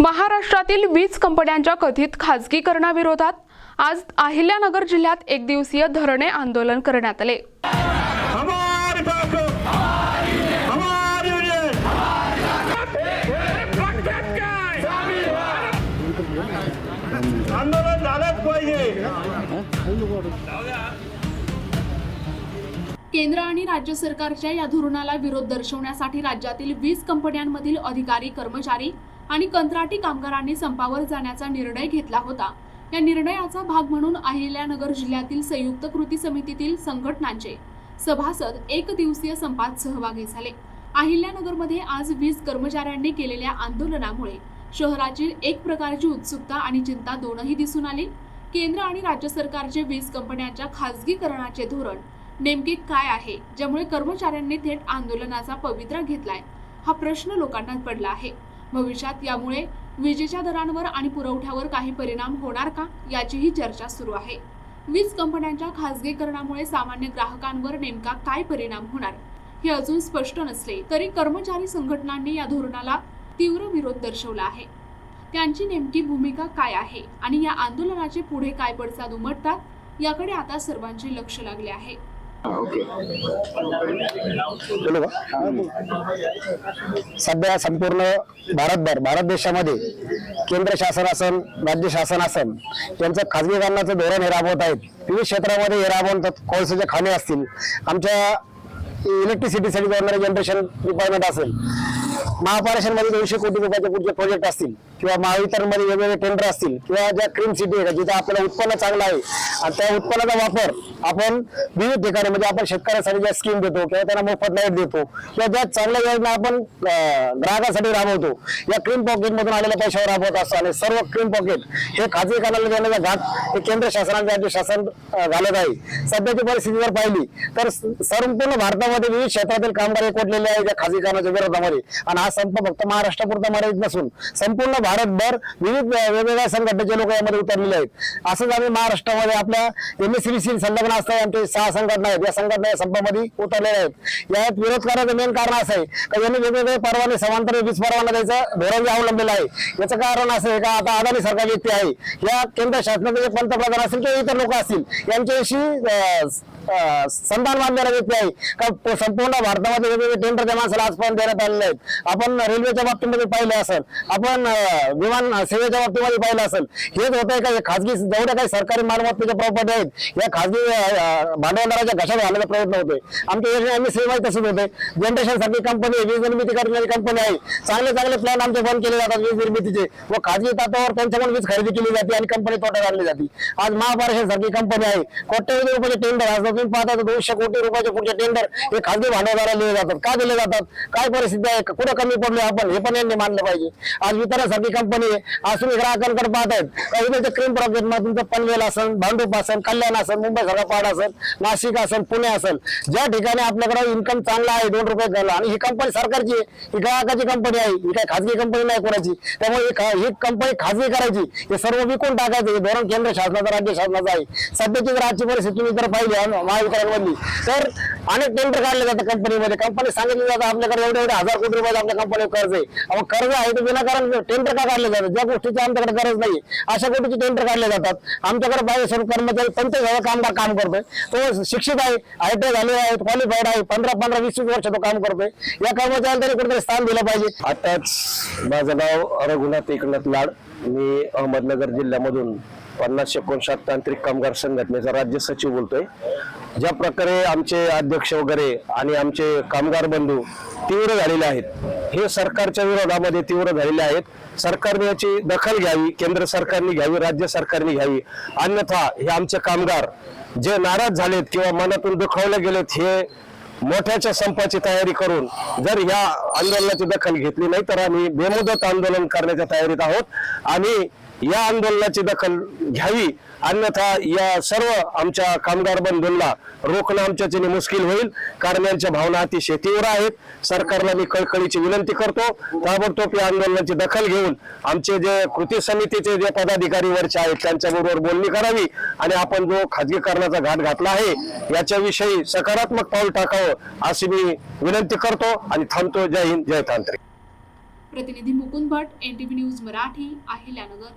महाराष्ट्रातील वीज कंपन्यांच्या कथित खाजगीकरणाविरोधात आज अहिल्यानगर जिल्ह्यात एक दिवसीय धरणे आंदोलन करण्यात आले. आंदोलन झालंच पाहिजे केंद्र आणि राज्य सरकारच्या या धोरणाला विरोध दर्शवण्यासाठी राज्यातील वीज कंपन्यांमधील अधिकारी कर्मचारी आणि कंत्राटी कामगारांनी संपावर जाण्याचा निर्णय घेतला होता. या निर्णयाचा भाग म्हणून अहिल्यानगर जिल्ह्यातील संयुक्त कृती समितीतील संघटनांचे सभासद एक दिवसीय संपात सहभागी झाले. अहिल्यानगरमध्ये आज वीज कर्मचाऱ्यांनी केलेल्या आंदोलनामुळे शहराची एक प्रकारची उत्सुकता आणि चिंता दोनही दिसून आली. केंद्र आणि राज्य सरकारचे वीज कंपन्यांच्या खासगीकरणाचे धोरण नेमके काय आहे ज्यामुळे कर्मचाऱ्यांनी थेट आंदोलनाचा पवित्रा घेतलाय हा प्रश्न लोकांना पडला आहे. भविष्यात यामुळे विजेच्या दरांवर आणि पुरवठ्यावर काही परिणाम होणार का याचीही चर्चा सुरू आहे. वीज कंपन्यांच्या खासगीकरणामुळे सामान्य ग्राहकांवर नेमका काय परिणाम होणार? हे अजून स्पष्ट नसले तरी कर्मचारी संघटनांनी या धोरणाला तीव्र विरोध दर्शवला आहे. त्यांची नेमकी भूमिका काय आहे आणि या आंदोलनाचे पुढे काय पडसाद उमटतात याकडे आता सर्वांचे लक्ष लागले आहे. बोलू का? सध्या संपूर्ण भारतभर भारत देशामध्ये केंद्र शासन असन राज्य शासन असन यांचं खाजगीकरणाचं धोरण हे राबवत आहेत. विविध क्षेत्रामध्ये हे राबवतात कोळसाचे खाणे असतील. आमच्या इलेक्ट्रिसिटीसाठी जाणारे जनरेशन डिपार्टमेंट असेल. महापारेषणमध्ये दोनशे कोटी रुपयाचे पुढचे प्रोजेक्ट असतील किंवा महावितरणमध्ये वेगवेगळे टेंडर असतील किंवा ज्या क्रीम सिटी आहे जिथे आपल्याला उत्पन्न चांगलं आहे आणि त्या उत्पन्नाचा वापर आपण विविध ठिकाणी म्हणजे आपण शेतकऱ्यांसाठी ज्या स्कीम देतो किंवा त्यांना मोफत लाइट देतो किंवा ज्या चांगल्या योजना आपण ग्राहकासाठी राबवतो या क्रीम पॉकेट मधून आलेल्या पैशावर राबवत असतो आणि सर्व क्रीम पॉकेट हे खाजगी कानाला देण्याचा घात हे केंद्र शासनाने राज्य शासन घालत आहे. सध्याची परिस्थिती जर पाहिली तर संपूर्ण भारतामध्ये विविध क्षेत्रातील कामगार एकवटलेले आहेत खाजगी खाजगीकरणाच्या विरोधामध्ये. आणि हा संप फक्त महाराष्ट्रापुरता मर्यादित नसून संपूर्ण भारतभर विविध वेगवेगळ्या संघटनेचे लोक यामध्ये उतरलेले आहेत. असंच आम्ही महाराष्ट्रामध्ये आपल्या सी संलग्न असतात आमचे सहा संघटना आहेत. या संघटना या संपामध्ये उतरलेल्या आहेत. यात विरोध करण्याचं मेन कारण असं आहे का यांनी वेगवेगळे परवाने समांतर वीज परवाना द्यायचं धोरण जे अवलंबलेलं आहे. याचं कारण असं आहे का आता अदानी सरकार व्यक्ती आहे. या केंद्र शासनाचे पंतप्रधान असतील किंवा इतर लोक असतील यांच्याशी संधान बांधलेला व्यक्ती आहे. का संपूर्ण भारतामध्ये वेगवेगळे टेंडरच्या माणसाला आजपर्यंत देण्यात आलेले आहेत. आपण रेल्वेच्या बाबतीमध्ये पाहिलं असेल आपण विमान सेवेच्या बाबतीमध्ये पाहिलं असेल हेच होत आहे का खाजगी जेवढ्या काही सरकारी मालमत्तेच्या प्रॉपर्टी आहेत या खाजगी भांडवलदाराच्या घशात घालण्याचा प्रयत्न होते आमच्या योजना आम्ही सेवा तसंच होते जनरेशन सारखी कंपनी वीज निर्मिती करणारी कंपनी आहे. चांगले चांगले प्लॅन आमचे बंद केले जातात वीज निर्मितीचे. व खाजगी तत्वावर त्यांच्याकडून वीज खरेदी केली जाते आणि कंपनी तोट्यात आणली जाते. आज महापारेषण सारखी कंपनी आहे. कोट्यवधी रुपयाचे टेंडर आज तुम्ही पाहता तर दोनशे कोटी रुपयाचे पुढचे टेंडर हे खाजगी भांडवलाला दिले जातात. का दिले जातात? काय परिस्थिती आहे? कुठं कमी पडलो आपण? हे पण यांनी मानलं पाहिजे. आज वितरणासाठी कंपनी आहे आज तुम्ही ग्राहकांकडे पाहतायत. काही इथे क्रीम प्रॉब्लेममध्ये तुमचं पनवेल असेल भांडूप असेल कल्याण असेल मुंबई सगळा असेल नाशिक असेल पुणे असेल ज्या ठिकाणी आपल्याकडे इन्कम चांगला आहे दोन रुपये झाला आणि ही कंपनी सरकारची आहे ही ग्राहकाची कंपनी आहे ही काय खाजगी कंपनी नाही कोणाची? त्यामुळे ही ही कंपनी खाजगी करायची हे सर्व विकून टाकायचं हे धोरण केंद्र शासनाचं राज्य शासनाचं आहे. सध्याची जर आजची परिस्थिती तुम्ही जर पाहिली आहे महावितरणमधली तर अनेक टेंडर काढले जातात कंपनीमध्ये कंपनी सांगितलं जातं आपल्याकडे एवढे एवढे हजार कोटी रुपयाचं आपल्या कंपनीवर कर्ज आहे. मग कर्ज आहे ते विनाकारण टेंडर का काढले जातात? ज्या गोष्टीची आमच्याकडे गरज नाही अशा गोष्टीचे टेंडर काढले जातात. आमच्याकडे पाहिजे स्वरूप कर्मचारी पंचवीस हजार कामगार काम करतोय? तो शिक्षित आहे आय टी झाले आहे क्वालिफाईड आहे पंधरा पंधरा वीस वीस वर्ष तो काम करतोय. या कर्मचाऱ्यांना तरी कुठेतरी स्थान दिलं पाहिजे. आताच माझं नाव रघुनाथ एकनाथ लाड. मी अहमदनगर जिल्ह्यामधून पन्नास एकोणसाठ तांत्रिक कामगार संघटनेचा राज्य सचिव बोलतोय. ज्या प्रकारे आमचे अध्यक्ष वगैरे आणि आमचे कामगार बंधू तीव्र झालेले आहेत हे सरकारच्या विरोधामध्ये तीव्र झालेले आहेत. सरकारने याची दखल घ्यावी केंद्र सरकारने घ्यावी राज्य सरकारने घ्यावी. अन्यथा हे आमचे कामगार जे नाराज झालेत किंवा मनातून दुखावले गेलेत हे मोठ्याच्या संपाची तयारी करून जर या आंदोलनाची दखल घेतली नाही तर आम्ही बेमुदत आंदोलन करण्याच्या तयारीत आहोत. आणि या आंदोलनाची दखल घ्यावी अन्यथा या सर्व आमच्या कामगार बंधूंना रोखणं आमच्याच्याने मुश्किल होईल. कारण यांच्या भावना अतिशय तीव्र आहेत. सरकारला मी कळकळीची विनंती करतो. ताबडतोब या आंदोलनाची दखल घेऊन आमचे जे कृती समितीचे जे पदाधिकारी वरचे आहेत त्यांच्याबरोबर बोलणी करावी आणि आपण जो खाजगीकरणाचा घाट घातला आहे याच्याविषयी सकारात्मक पाऊल टाकावं अशी मी विनंती करतो आणि थांबतो. जय हिंद जय तांत्रिक. प्रतिनिधी Mukund Bhat N T V news Marathi Ahilyanagar.